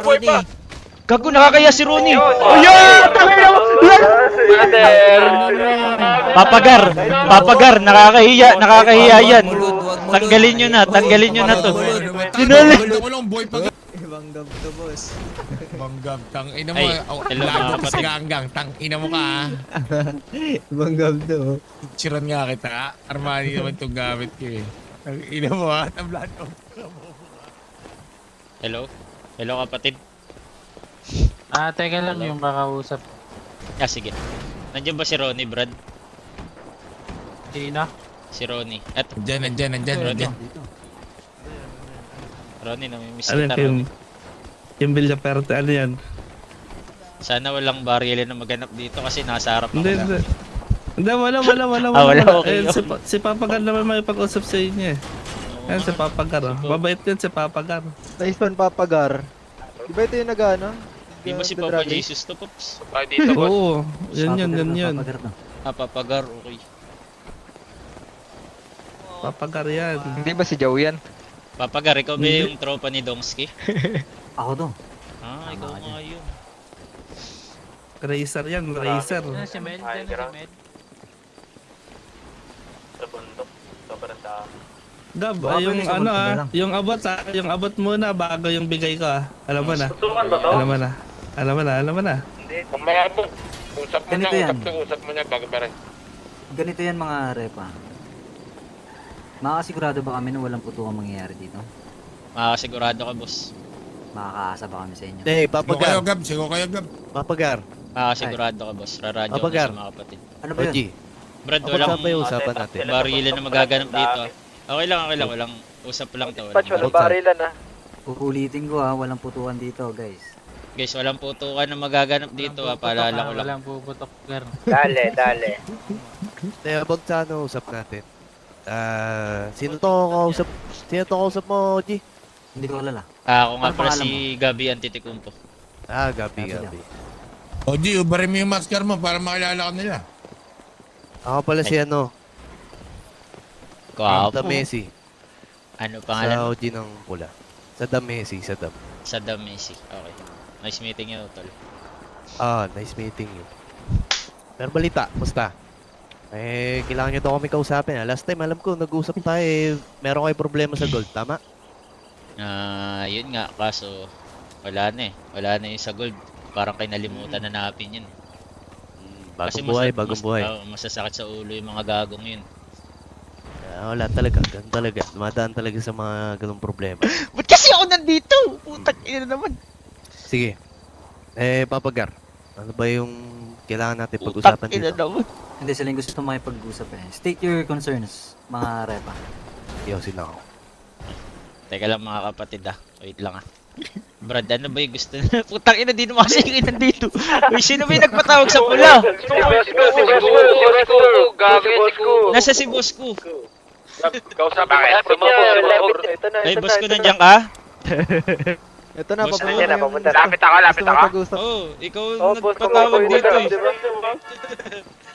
buhay pa. Gago, nakakaya si Rooney. Ayun! Brother! Papagar, papagar, nakakahiya, nakakahiya yan. Tanggalin nyo na, tanggalin nyo na to. Sinali. Banggam to, boss. Banggam, tang ina mo. Hello, lago mga ka sa ganggang, tang ina mo ka ah. Banggam to. Chiran nga kita. Armani naman itong gamit ko eh. Ang ina mo ah, tablan ko. Hello? Hello kapatid? Ah, teka lang yung kakausap. Ah, sige. Nandiyan ba si Ronnie, Brad? Sino? Si Ronnie. Eto, Nandyan, nandyan, nandyan, nandyan. Ronnie, namimiss Ano kita, yung, Ronnie. yung Villa Perte, ano yan? Sana walang baril na maganap dito kasi nasa harap ako Hindi, na. hindi. Hindi, wala, wala, wala, Ah, wala, wala. okay, Eh, si. Pa- si Papagar naman may pag-usap sa inyo eh. Ayan, si Papagar. Oh. Mabait yan si Papagar. Nice one, Papagar. Di ba ito yung nag-ano? Di mo si Papa? Jesus to, Pops? Tayo dito, boss. Oo, yun yun, yun yun. Ah, Papagar, okay. Papagar yan. Hindi ba si Joe yan? Papagar, ikaw ba Hindi. yung tropa ni Dongsky? Ako to. Ah, ikaw nga yun. Racer yan, racer. Ano si Mel? Ano si. Mel? Sa bundok. Sobrang dami. Gab, Baka ay, yung sa ano ah, lang. yung abot ah, yung abot muna bago yung bigay ko ah. Alam mo na. Tutukan ba to? Alam mo na. Alam mo na, alam mo na. Kung mayabong, usap mo Ganito niya, yan. usap ko, usap mo niya bago ba rin. Ganito yan mga repa. Makakasigurado ba kami na walang putukan mangyayari dito? Makakasigurado ka, boss. Makakaasa ba kami sa inyo? Hey, Sigo kayo, Papagar. Gab. Sigo kayo, Gab. Papagar. Makakasigurado ka, boss. Raradyo ko na Papagar. sa mga kapatid. Ano ba yun? Oji. Brad, Kapag walang ba yung usapan natin? barilan na magaganap dito. Ah. Okay lang, okay lang. Walang usap lang to. Walang walang barilan ah. Uulitin ko ha, walang putukan dito guys. Guys, walang putukan na magaganap dito. Ah. Paalala ko lang. Walang puputok, Gar. Dale, dale. Eh, about sa ano usap natin? Ah, sino to kausap? Sino to kausap mo, Oji? Hindi ko alala. Ah, ako nga Ano pala pangalan si Gabi Antitikumpo. Ah, Gabi, Gabi Gabi. Oji, ubarin mo yung masker mo para makilala ka nila. Ako pala si ano, Kwapo. The Messi. Ano Sa pangalan? Oji ng pula. Sa The Messi, sa Dam. Sa The Messi. Okay. Nice meeting you, tol. Ah, nice meeting you. Pero balita, musta? Eh, kailangan nyo daw kami kausapin. Ah. Last time, alam ko, nag-usap tayo eh, meron kayo problema sa gold, tama? Ah, yun nga. Kaso, wala na eh. Wala na yung sa gold. Parang kinalimutan na natin yun. Bagong buhay, masa- bagong mas- buhay. ah, masasakit sa ulo yung mga gagong yun. Ah, wala talaga, ganun talaga. Dumadaan talaga sa mga ganung problema. Ba't kasi ako nandito? Putang ina naman. Sige. Eh, Papagar, ano ba yung kailangan natin pag-usapan dito? naman. Hindi sila yung gusto makipag-usap eh. State your concerns, mga repa. Yosin ako. Teka lang mga kapatid ah. Wait lang ah. Brad, ano ba yung gusto na? Putang ina, di naman kasi yung nandito. Uy, sino ba yung nagpatawag sa pula? Si boss ko, si boss ko, si boss ko. Gabi, si boss ko. Nasa si boss ko. Kausapin mo yan, sumabog. Ito na, Ay, boss ko nandiyan ka? Ito na, Boss, papunta na. Lapit ako, lapit ako. Oo, oh, ikaw Oh, nagpatawag dito eh.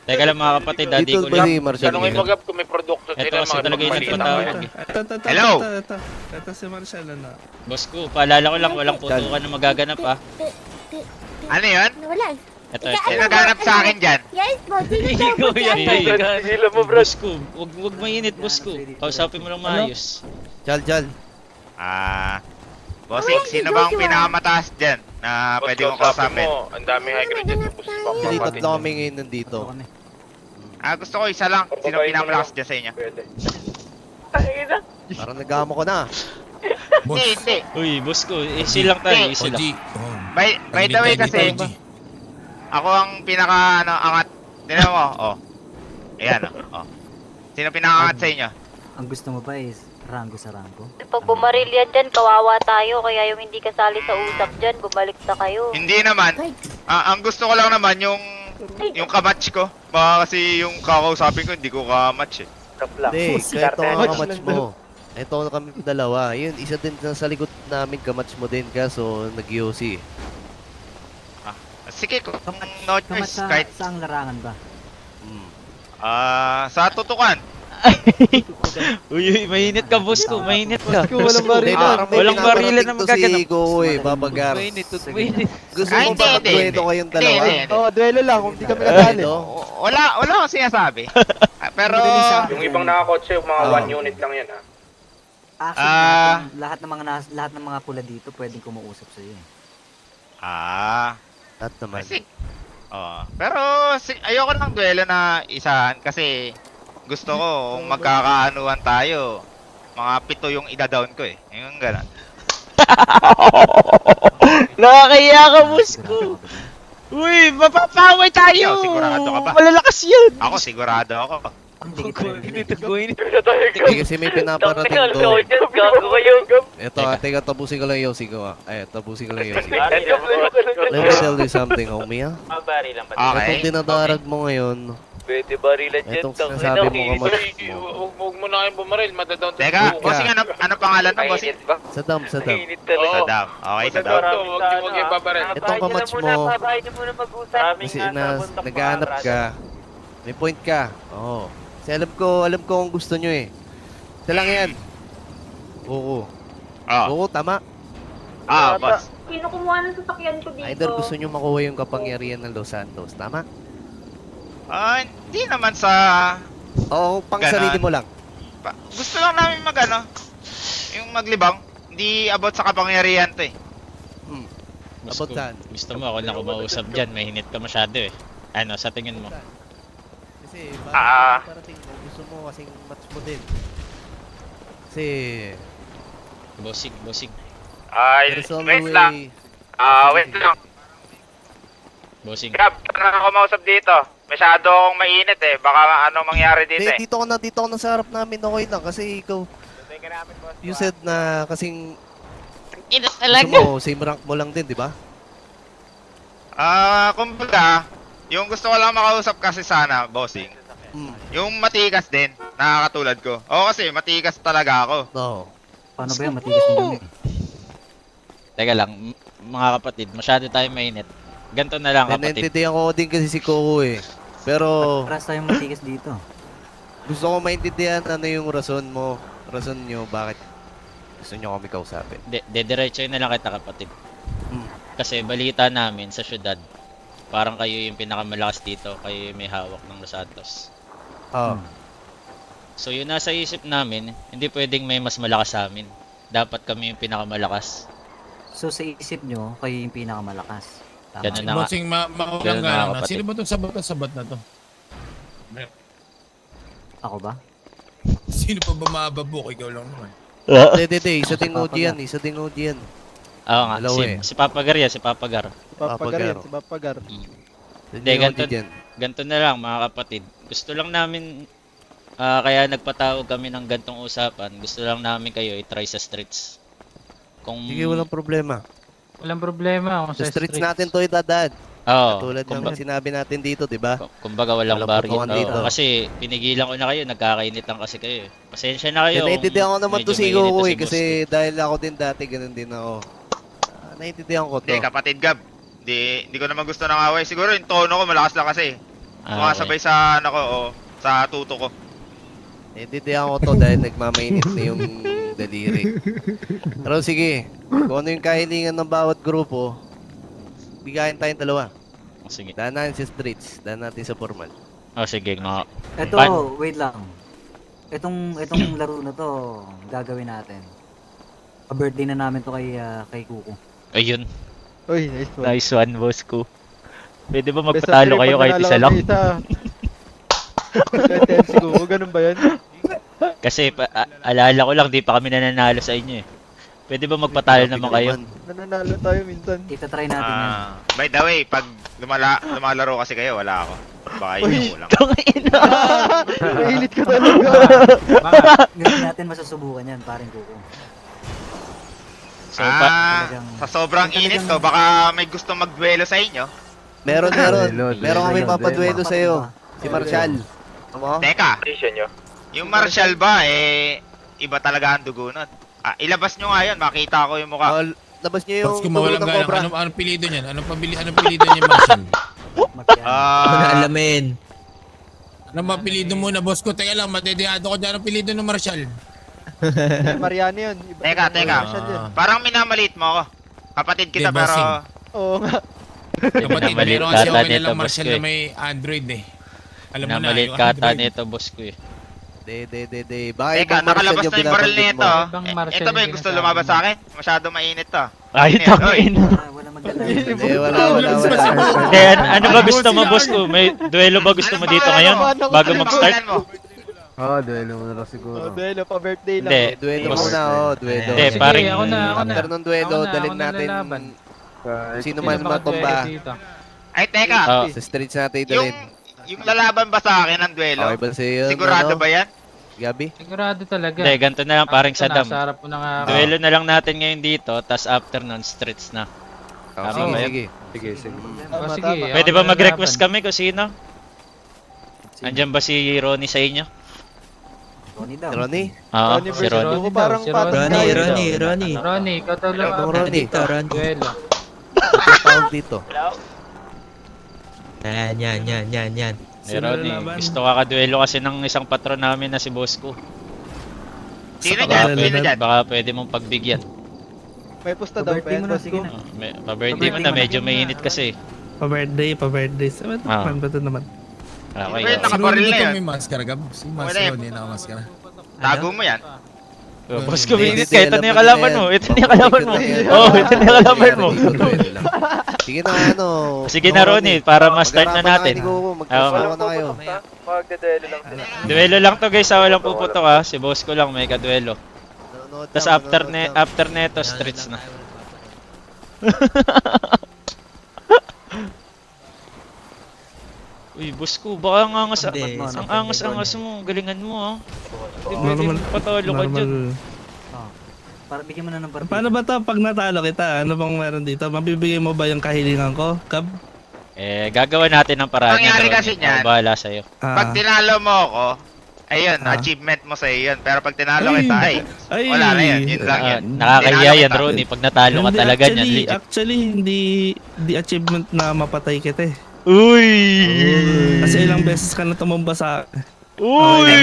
Teka lang mga kapatid ah, Dito ko ba lang. Tanungin mo? Gab kung may produkto Ito sila kasi mga talaga yung nagpatawag. Ito, ito, ito, ito, Hello? Ito, si Marcel ano. Boss ko, paalala ko lang, walang putukan na magaganap ah. Ano yun? Wala. Ito, ito. Naghanap sa akin dyan? Yes, po. Sino po yan, dyan? eh. Boss ko, wag, wag mainit, boss ko. Kausapin mo lang maayos. Chal, Chal. Ah... Bossing, sino ba ang pinakamataas dyan na pwede mong kausapin? mo, ang daming high grade dyan. Papapatin tatlo kami ngayon nandito. Ito kami. Ah, gusto ko isa lang. Sino pinakamalakas mo dyan sa inyo? Pwede. Parang nagamo ko na. Hindi, hindi. Uy, boss ko, easy lang tayo, easy lang. Oh. By, by the way kasi. Ako ang pinaka, ano, angat. Tignan mo, oh. Ayan, oh. oh. Sino pinakaangat sa inyo? Ang gusto mo ba is rango sa rango? Pag bumaril yan dyan, kawawa tayo. Kaya yung hindi kasali sa usap dyan, bumalik na kayo. Hindi naman. Ah, ang gusto ko lang naman yung yung kamatch ko. Baka kasi yung kakausapin ko, hindi ko kamatch eh. Hindi, kaya ito ang kamatch mo. Ito kami dalawa. Yun, isa din na sa likod namin kamatch mo din kaso nag-UC. Sige, kung no Kamat choice, sa, kahit saang larangan ba? Hmm. ah sa tutukan. Uy, uy, mainit ka, boss ko. Mainit ka. Ko walang baril. Hindi, parang may Walang pinaparating barilan na to magaganap. Si Goku eh, babagar. Mainit, Sige. mainit. Gusto Ay, mo hindi, ba hindi, hindi. kayong Hindi, dalawa? hindi, hindi. Oo, duelo lang kung di kami nadali. Ito? Wala, wala akong sinasabi. Ah, Pero, Yung ibang nakakotse, yung mga Oh. one unit lang yan, ha? Actually, Ah. lahat, ng- mga nas, lahat ng mga pula dito pwedeng kumuusap sa iyo. ah, At naman. kasi, oh, pero si, ayoko ng duelo na isahan kasi gusto ko kung magkakaanuhan tayo, mga pito yung ida-down ko eh. Yung gano'n. Nakakaya ka, ko. Ba? Uy, mapapaway tayo. Ikaw, sigurado ka ba? Malalakas yan. Ako sigurado ako. Ang dikit na rin. Hindi kasi may pinaparating to. Gago kayo. Ito, ah, teka, tapusin ko lang yung Yossi ko ah. Ay, tapusin ko lang yung Yossi. Let Let me tell you something, homie ah. Okay. Itong dinadarag mo ngayon, Pwede barilan dyan. itong sinasabi mo ka Huwag mo na kayong bumaril, madadown Teka, Teka. bossing ano, ano pangalan mo, bossing? sa dam, sa dam. Saddam. Okay, Saddam. Huwag huwag yung babaril. Itong kamatch mo, kasi na, naghahanap ka, may point ka. Oo. Kasi alam ko, alam ko kung gusto nyo eh. Ito lang yan. Oo. Oh, Oo, tama. ah, boss. Sino kumuha ng sasakyan ko dito? Either gusto nyo makuha yung kapangyarihan ng Los Santos, tama? Ah, hindi naman sa... Oo, pang Ganon. sarili mo lang. pa- Gusto lang namin mag ano, yung maglibang. Hindi about sa kapangyarihan to eh. Boss About ko, saan? gusto mo ako na kumausap dyan. Mainit ka masyado eh. Ano, sa tingin mo? Kasi Ah. parang parating mo, gusto mo kasing match mo din. Kasi, Bossing, bossing. Ay, there's only wait way... lang. Ah, wait lang. Bossing. Gab, ano na kumausap dito? Masyado akong mainit eh. Baka ano mangyari dito Hindi, eh. dito ka na, dito ka na sa harap namin, okay lang. Kasi ikaw, you said na kasing Ina gusto mo, same rank mo lang din, di ba? Ah, kumbaga, yung gusto ko lang makausap kasi sana, bossing. Hmm. Yung matikas din, nakakatulad ko. Oo kasi, matikas talaga ako. No. Paano ba yan? Matigas ng dumi. Teka lang, m- mga kapatid, masyado tayo mainit. Ganto na lang kapatid. Naintindihan ko din kasi si Coco eh. Pero Paras tayong matigas dito. gusto ko maintindihan ano yung rason mo, rason nyo, bakit gusto nyo kami kausapin. De, dediretso na lang kita kapatid. Hmm. Kasi balita namin sa syudad, parang kayo yung pinakamalakas dito, kayo yung may hawak ng Los Santos. Oh. So yun nasa isip namin, hindi pwedeng may mas malakas sa amin. Dapat kami yung pinakamalakas. So sa isip nyo, kayo yung pinakamalakas. Tama. Ganun na nga. Bossing, ma makulang Ganun na nga na. kapatid. Sino ba itong sabat na sabat na to? Ako ba? Sino pa ba maababok? Ikaw lang naman. Hindi, hindi, hindi. Isa ding OG yan, isa ding OG yan. Oo nga, Dalawa si, eh. si Papagar yan, si Papagar. Si Papagar yan, si Papagar. Isa Hindi, ganito-. Ganto na lang mga kapatid. Gusto lang namin, ah, kaya nagpatawag kami ng gantong usapan. Gusto lang namin kayo i-try sa streets. Kung, Sige, walang problema. Walang problema kung Sa sa streets natin to itadaan. Oo, Tulad kumba- ng sinabi natin dito, di ba? Kum- Kumbaga walang Walang baril. putukan Oo, dito. kasi pinigilan ko na kayo, nagkakainit lang kasi kayo. Pasensya na kayo. Then, naiintindihan ko naman to si to eh, si kasi dahil ako din dati, ganun din ako. Ah, naiintindihan ko to. Hindi, kapatid Gab. Di, di ko naman gusto ng away. Siguro yung tono ko malakas lang kasi. ko. Ah, okay. Sumasabay sa ano ko, o, sa tuto ko. Naiintindihan ko to dahil nagmamainit na yung daliri. Pero sige, kung ano yung kahilingan ng bawat grupo, bigayin tayong dalawa. Sige. Daan natin sa streets, daan natin sa formal. Oh, sige, nga. Ito, Pan- wait lang. Itong itong laro na to, gagawin natin. Pa-birthday na namin to kay ah, kay Kuko. Ayun. Uy, nice one. Nice one, boss ko. Pwede ba Best of magpatalo three, kayo pag kahit nanalo isa lang? kami Isa. Kahit 10 siguro, ganun ba yan? Kasi pa, a- alala ko lang, di pa kami nananalo sa inyo eh. Pwede ba magpatalo naman kayo? Nananalo tayo minsan. Itatry natin yan. Ah, by the way, pag lumala, lumalaro kasi kayo, wala ako. Baka yun yung kulang. Mahilit ka talaga. Ngayon natin masusubukan yan, paring Kuko. So, pa- ah, talagang- sa sobrang talagang- init to, baka may gusto magduelo sa inyo. Meron, meron. Duelo, Meron kami duelo, papaduelo duelo. sa'yo. Si Marshall. Tama? Teka. Yung Marshall ba, eh, iba talaga ang dugo nun. Ah, ilabas nyo nga yun, makita ko yung mukha. Oh, labas niyo yung Boss, kung dugo mawalang ng galang, cobra. anong, anong pilido niyan? Anong, pabili, anong pilido niya, Marshall? Ah, alamin. Anong mapilido muna, boss ko? Teka lang, matedihado ko dyan ang pilido ng Marshall. Mariano yun. Iba- Teka, ibang teka. version yun. Parang minamalit mo ako. Kapatid kita Di pero... Oo nga. Kapatid, Pinamalit meron kasi kata ako nito, nilang boss Marshall ko na eh. may Android eh. Alam mo na, Namalit yung kata Android. nito, boss ko eh. De, de, de, de. Baka Teka, ibang nakalabas yung na yung barrel binabanggit nito. mo. Ibang Eh, Ito ba yung yung gusto mo. sa akin? Masyado mainit to. Ay, tangin. Oy, Ah, wala magdala. Hindi, wala, wala, wala. Hindi, an- ano ba gusto mo, boss ko? May duelo ba gusto mo dito ngayon? Bago Ano mag-start? pangalan mo? Oh, duelo pa birthday lang. Hindi. Eh, duelo Boss. muna, oh, duelo. Hindi, Sige, parang- ako na, ako na. After nung duelo, Ako na, dalhin ako na natin lalaban. sino Sino man ba matumba. duelo dito? Ay, teka. Oh, Sa streets natin dalhin. yung lalaban ba sa akin ng duelo? Okay ba sa'yo yun? Sigurado ano? ba yan? Gabi? Sigurado talaga. hindi, ganito na lang, parang. Nasa harap mo na nga. Duelo na lang natin ngayon dito, tas after nun, streets na. Oh, sige, ba sige. Oh, sige, ako Pwede ba mag-request kami kung sino? Andyan ba si Ronnie sa inyo? Ronnie daw. Ronnie? Oo, Ronnie si Ronnie. Dugo, parang Si Ronnie, tayo. Ronnie, Ronnie. Ronnie, ikaw daw lang. Anong Ronnie? Duelo. Ang tawag dito. Yan, yan, yan, yan, yan. Si Ronnie. Gusto kakaduelo kasi ng isang patron namin na si Bosco. Sino Sa dyan? Sino na- dyan? Baka pwede mong pagbigyan. May pusta daw pa Pa-birthday yan, mo na, boss sige ko. na. Oh, may, pa-birthday mo na, medyo mainit kasi. Pa-birthday, pa-birthday. Sabi ito Ah. naman, ba't ito naman? Okay. Wait, okay. Nakabaril na yan. may maskara, Gab? Si Wala eh. Ronnie naka-maskara. Tago mo yan. Oh, boss ko, Hindi, mainit hindi, ka. Ito na yung mo kalaban mo. yan. Ito na yung kalaban mo. Oo, ito na yung kalaban mo. Sige na, ano. Sige na, Ronnie, para ma-start na natin. Magkasama na kayo. Magdeduelo lang sila. Duelo lang to guys, walang puputok ha. Si boss ko lang may kaduelo. Tapos after ne after neto streets na. Uy, boss ko, baka ang angas, Hindi, ang angas-angas mo, galingan mo ha. Hindi pwede Normal, patalo ka dyan. normal. Para bigyan mo na ng partida. Paano ba to pag natalo kita? Ano bang meron dito? Mabibigay mo ba yung kahilingan ko? Kab? Eh, gagawa natin ng paraan. Ang Ronnie. kasi niyan, Ako bahala sa'yo. Pag Ah. tinalo mo ako, ayun, Ah. achievement mo sa yun. Pero pag tinalo Ay. kita, ay, Ay! wala na yan. Yun lang Ah, yan. nakakahiya Tinalo yan, kita. Ronnie. Pag natalo ka Hindi, talaga niyan, actually, legit. Actually, hindi di achievement na mapatay kita eh. Uy! Kasi ilang beses ka na tumumba sa. Uy!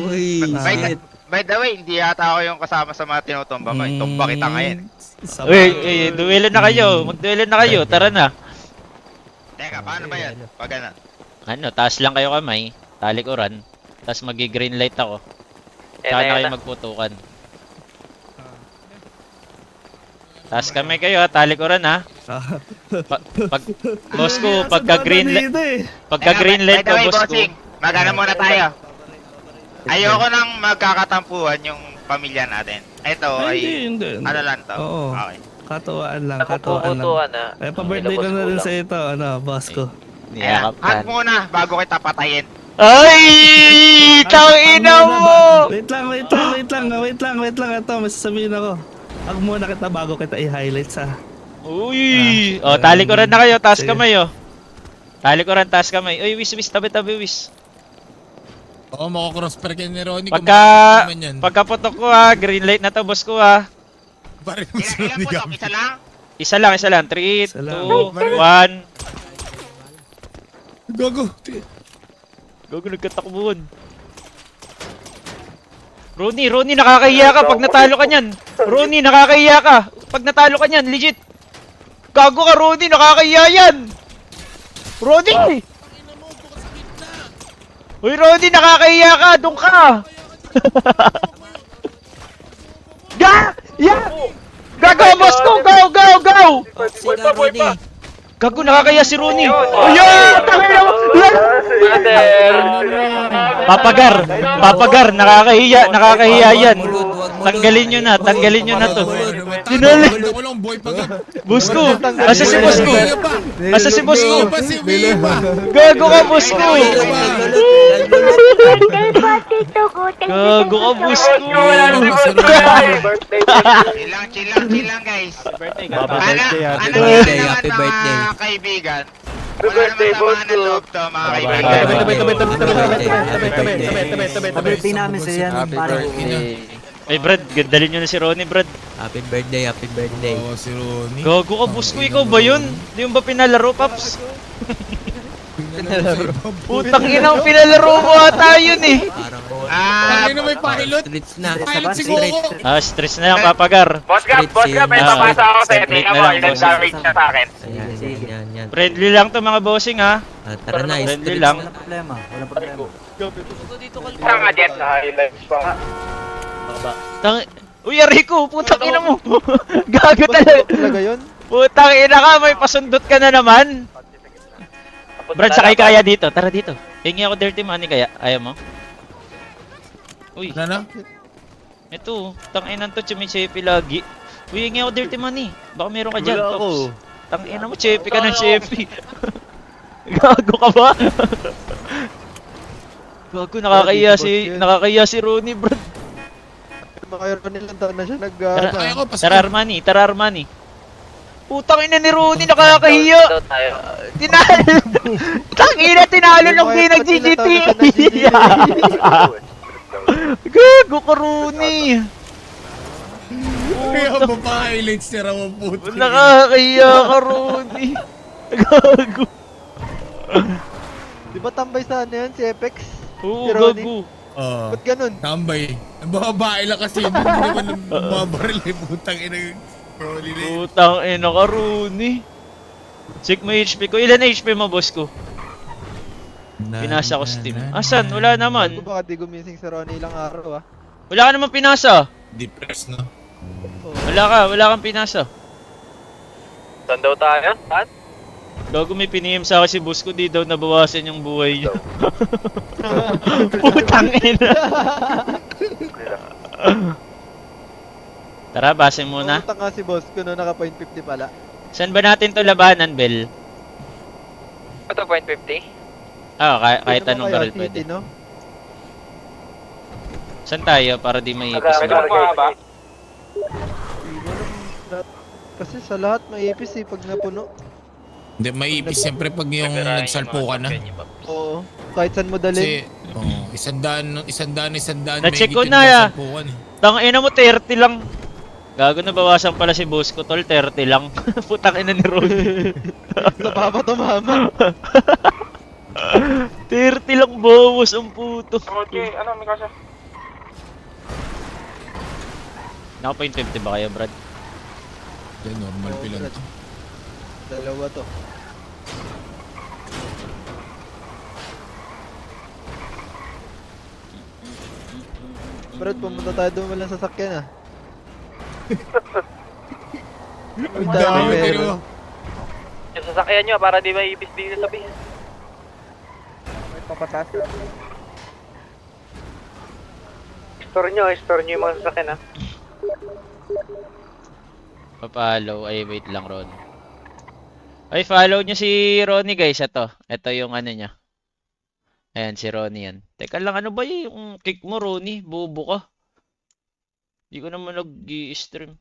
Uy, By, the, by the way, hindi yata ako yung kasama sa mga tinutumba mo. Tumba kita ngayon. Uy, uy, duelo na kayo. Magduelo na kayo. Tara na. Teka, paano ba yan? Pag ganun. Ano, taas lang kayo kamay. Talikuran. Tapos magi-green light ako. Tsaka na kayo magputukan. Taas kami kayo ha, talikuran ha. Ah. Pa- pag, boss ko, pagka green light, eh. pagka green light ko, way, boss ko. bossing, magana muna tayo. Ayoko nang magkakatampuhan yung pamilya natin. Ito Ay, hindi, ay, hindi. ano lang to. Oo. Okay. Katuwaan lang, katuwaan lang. Nakapumutuan na. Eh, pa-birthday ko na rin sa ito, ano, boss ko. Ayan, Niyakap hug muna bago kita patayin. Ay! Ang muna mo! ba- Wait lang, wait lang, wait lang, wait lang, wait lang. Ito, may sasabihin ako. Huwag muna kita bago kita i-highlight sa... Uy! Ah, oh, talikuran na kayo, taas sige. kamay oh. Talikuran, taas kamay. Uy, wis, wis, tabi, tabi, wis. Oo, mako-crosspair kayo ni Ronnie. kung Pagka, naman yan. pagkaputok ko ha, green light na to, boss ko ha. Parang Ilan, si ilan po Gab. Isa lang? Isa lang, isa lang. 3, Isa lang. 2, 1. Gogo. Gago, nagkatakbuhan. Ronnie, Ronnie, nakakahiya ka pag natalo ka niyan. Ronnie, nakakahiya ka. Pag natalo ka niyan, legit. Gago ka, Ronnie, nakakahiya yan. Ronnie! Uy, Ronnie, nakakahiya ka. Doon ka. Ga! Ya! Gago, boss ko! Go, go, go! Gago, nakakahiya si Ronnie. Ayan! Tangina mo! Papagar! Papagar! Nakakahiya! Nakakahiya yan! Tanggalin nyo na, tanggalin nyo na to. Tinali. Walang boy pag... Busko! Asa si Busko? Asa si Busko? Gago ka, Busko! Birthday party to ko. Gago ka, Busko! Birthday Chill lang, chill lang, chill lang guys. Birthday ka. Ano happy birthday. Mga kaibigan. Happy birthday, boss ko. Happy birthday. Happy birthday namin sa yan. Happy birthday. Ay, Brad, gandalin nyo na si Ronnie, Brad. Happy birthday, happy birthday. Oo, si Ronnie. Gago ka, boss ko. Ikaw ba yun? Di mo ba pinalaro, Paps? Pinalaro. Putang inang pinalaro mo ata yun eh. Ah, Ano may pilot? Stress Pilot ba? si Stress. Coco. Ah, stress na lang, papagar. Boss Gab, Boss Gab, may Ah, papasa ako sa separate tingnan na mo. lang, Ilan boss. damage niya sa akin. Sige, sige. Friendly lang to mga bossing ha. Tara na, Friendly lang. Walang problema, walang problema. Parang nga jet na highlights pa nga. Tang... Uy, Rico, putang ina mo. Gago talaga. Talaga yun? Putang ina ka, may pasundot ka na naman. Brad, sakay kaya dito. Tara dito. Hingi ako dirty money kaya. Ayaw mo? Uy, Ano na? ito. Tang ina to, chumichepi lagi. Uy, hingi ako dirty money. Baka meron ka dyan, Wala ako. Tops. Tang ina mo, chepi ka ng chepi. Gago ka ba? Gago, nakakaya si, nakakaya si Ronnie, bro. Makaroon nilang taon na siya nag... Tara, ano, Ay, ako. Tara Armani, tara Armani. Putang ina ni Rooney, nakakahiya. Tinalo. Tangina, tinalo Yung nung mga di effort nag-GGT. nila, tawag na Gago ka Rooney. Kaya mo pa highlights ni Ramon puto. Nakakahiya ka Rooney. Gago. Di ba tambay sa ano yan, si Apex? Oo, Si Ronnie? gago. Oo. Ba't ganun? Tambay. Ang babae lang kasi hindi naman mabaril eh. Putang ina yung na yun. Putang ina ka Rooney. Check mo HP ko. Ilan na HP mo, boss ko? Pinasa ko Steam. Asan? Wala naman. Kung baka di gumising si Ronnie ilang araw ah. Wala ka naman pinasa. Depressed no? Wala ka, wala kang pinasa. Saan daw tayo? Saan? Gago may pinihim sa akin si boss ko, di daw nabawasan yung buhay niya. Putang ina. Tara, base muna. Pumunta nga si boss ko no, naka point 50 pala. Saan ba natin to labanan, Bel? Ito, point 50. Ah, kah- kahit Ano ba anong barrel City, pwede. no? Saan tayo para di maipis Medyo mo? mahaba. Kasi sa lahat maipis eh pag napuno. Hindi, maiipis siyempre pag yung nagsalpo ka na. Oo. Kahit saan mo dalhin. Kasi, oh, isang daan, isang daan, isang daan. Na-check ko yung na, ya. eh. Tang ina mo, 30 lang. Gago na bawasan pala si boss ko, tol. 30 lang. Putang ina ni Ron. Sa baba tumama. 30 lang bawas ang puto. Okay, ano, may kasya? Naka point 50 ba kayo, Brad? Yan, normal Oo, pilang Brad. to. Dalawa to. Brad, pumunta tayo doon walang sasakyan ah. Ang dami meron. pero Yung sasakyan nyo para di maipis dito sa bis. Store nyo, store nyo yung mga sasakyan ha. Papalo. Ay, wait lang, Ron. Ay, follow nyo si Ronnie, guys. Ito. Ito yung ano niya. Ayan, si Ronnie yan. Teka lang, ano ba yung kick mo, Ronnie? Bobo ka. Hindi ko naman nag-i-stream.